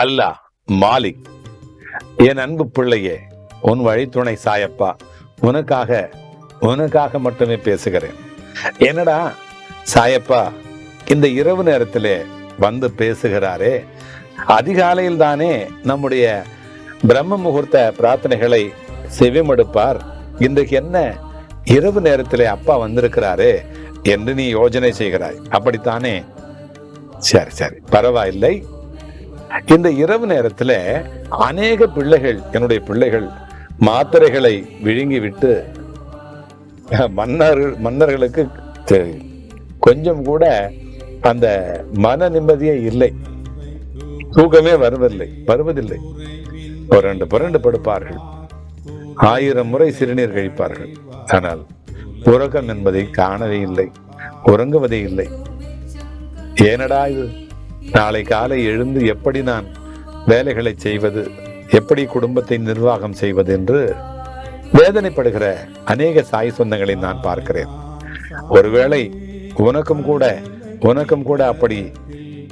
அல்லாஹ் மாலிக். என் அன்பு பிள்ளையே உன் வழித்துணை சாயப்பா உனக்காக உனக்காக மட்டுமே பேசுகிறேன். என்னடா சாயப்பா இந்த இரவு நேரத்திலே வந்து பேசுகிறாரே? அதிகாலையில் தானே நம்முடைய பிரம்ம முகூர்த்த பிரார்த்தனைகளை செவிமடுப்பார். இன்றைக்கு என்ன இரவு நேரத்திலே அப்பா வந்திருக்கிறாரே என்று நீ யோஜனை செய்கிறாய். அப்படித்தானே? சரி சரி பரவாயில்லை. இந்த இரவு நேரத்துல அநேக பிள்ளைகள் என்னுடைய பிள்ளைகள் மாத்திரைகளை விழுங்கி விட்டு மன்னர் மன்னர்களுக்கு கொஞ்சம் கூட அந்த மன நிம்மதியே இல்லை. தூக்கமே வருவதில்லை வருவதில்லை. புரண்டு புரண்டு படுப்பார்கள். ஆயிரம் முறை சிறுநீர் கழிப்பார்கள். ஆனால் உறக்கம் என்பதை காணவே இல்லை உறங்குவதே இல்லை. ஏனடா இது? நாளை காலை எழுந்து எப்படி நான் வேலைகளை செய்வது எப்படி குடும்பத்தை நிர்வாகம் செய்வது என்று வேதனைப்படுகிற அநேக சாய் சொந்தங்களை நான் பார்க்கிறேன். ஒருவேளை உனக்கும் கூட உனக்கும் கூட அப்படி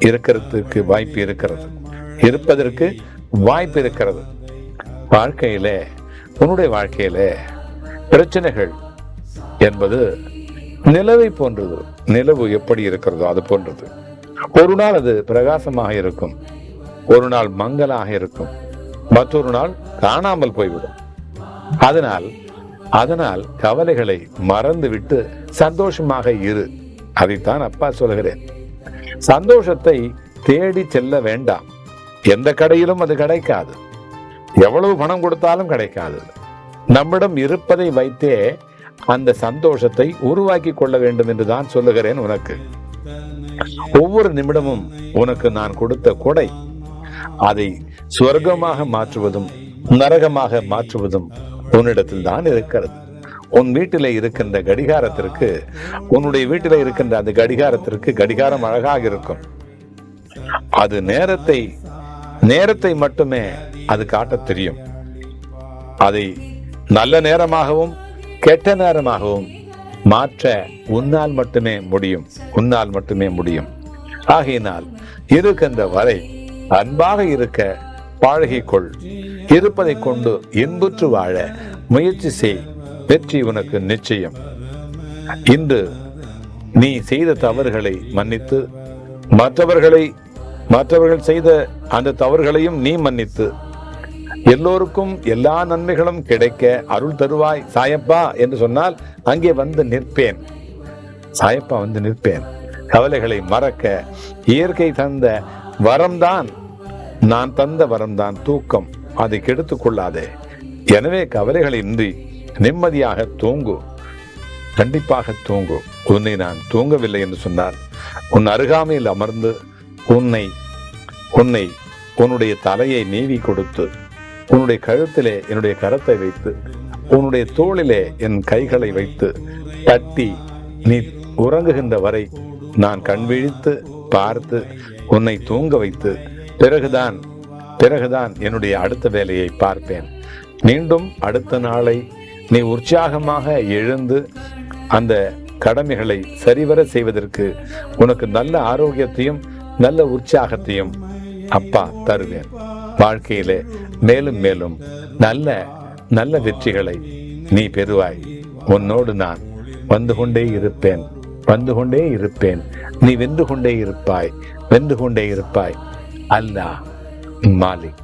இருக்கிறதுக்கு வாய்ப்பு இருக்கிறது. இருப்பதற்கு வாய்ப்பு இருக்கிறது. வாழ்க்கையில உன்னுடைய வாழ்க்கையில பிரச்சனைகள் என்பது நிலவை போன்றது. நிலவு எப்படி இருக்கிறதோ அது போன்றது. ஒரு நாள் அது பிரகாசமாக இருக்கும். ஒரு நாள் மங்கலாக இருக்கும். மற்றொரு நாள் காணாமல் போய்விடும். அதனால் அதனால் கவலைகளை மறந்துவிட்டு சந்தோஷமாக இரு. அதைத்தான் அப்பா சொல்கிறேன் சந்தோஷத்தை தேடி செல்ல வேண்டாம். எந்த கடையிலும் அது கிடைக்காது. எவ்வளவு பணம் கொடுத்தாலும் கிடைக்காது. நம்மிடம் இருப்பதை வைத்தே அந்த சந்தோஷத்தை உருவாக்கி கொள்ள வேண்டும் என்று தான் சொல்லுகிறேன் உனக்கு. ஒவ்வொரு நிமிடமும் உனக்கு நான் கொடுத்த கொடை. அதை சுவர்க்கமாக மாற்றுவதும் நரகமாக மாற்றுவதும் உன்னிடத்தில் தான் இருக்கிறது. உன் வீட்டில் இருக்கின்ற கடிகாரத்திற்கு உன்னுடைய வீட்டில் இருக்கின்ற அந்த கடிகாரத்திற்கு கடிகாரம் அழகாக இருக்கும். அது நேரத்தை நேரத்தை மட்டுமே அது காட்டத் தெரியும். அதை நல்ல நேரமாகவும் கெட்ட நேரமாகவும் மாற்ற உன்னால் மட்டுமே முடியும் உன்னால் மட்டுமே முடியும். ஆகையினால் இருக்கின்ற வரை அன்பாக இருக்க பழகிக்கொள். இருப்பதை கொண்டு இன்புற்று வாழ முயற்சி செய். வெற்றி உனக்கு நிச்சயம். இன்று நீ செய்த தவறுகளை மன்னித்து மற்றவர்களை மற்றவர்கள் செய்த அந்த தவறுகளையும் நீ மன்னித்து எல்லோருக்கும் எல்லா நன்மைகளும் கிடைக்க அருள் தருவாய் சாயப்பா என்று சொன்னால் அங்கே வந்து நிற்பேன். சாயப்பா வந்து நிற்பேன். கவலைகளை மறக்க இயற்கை தந்த வரம்தான் நான் தந்த வரம்தான் தூக்கம். அதை கெடுத்துக் கொள்ளாதே. எனவே கவலைகளின்றி நிம்மதியாக தூங்கு. கண்டிப்பாக தூங்கு. உன்னை நான் தூங்கவில்லை என்று சொன்னார் உன் அருகாமையில் அமர்ந்து உன்னை உன்னை உன்னுடைய தலையை நீவி கொடுத்து உன்னுடைய கழுத்திலே என்னுடைய கரத்தை வைத்து உன்னுடைய தோளிலே என் கைகளை வைத்து தட்டி நீ உறங்குகின்ற வரை நான் கண் விழித்து பார்த்து உன்னை தூங்க வைத்து பிறகுதான் பிறகுதான் என்னுடைய அடுத்த வேலையை பார்ப்பேன். மீண்டும் அடுத்த நாளை நீ உற்சாகமாக எழுந்து அந்த கடமைகளை சரிவர செய்வதற்கு உனக்கு நல்ல ஆரோக்கியத்தையும் நல்ல உற்சாகத்தையும் அப்பா தருவேன். வாழ்க்கையிலே மேலும் மேலும் நல்ல நல்ல வெற்றிகளை நீ பெறுவாய். உன்னோடு நான் வந்து கொண்டே இருப்பேன். வந்து கொண்டே இருப்பேன். நீ வென்று கொண்டே இருப்பாய். வென்று கொண்டே இருப்பாய். அல்லாஹ் மாலிக்.